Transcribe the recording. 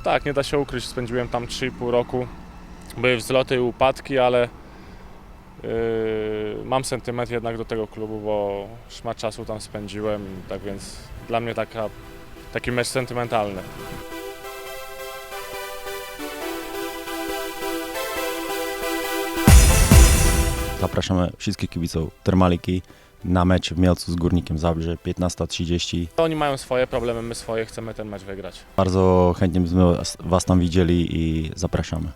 tak, nie da się ukryć, spędziłem tam 3,5 roku. Były wzloty i upadki, ale yy, mam sentyment jednak do tego klubu, bo szmat czasu tam spędziłem, tak więc dla mnie taka, taki mecz sentymentalny. Zapraszamy wszystkich kibiców Termaliki na mecz w Mielcu z Górnikiem Zabrze 15.30. Oni mają swoje problemy, my swoje, chcemy ten mecz wygrać. Bardzo chętnie byśmy Was tam widzieli i zapraszamy.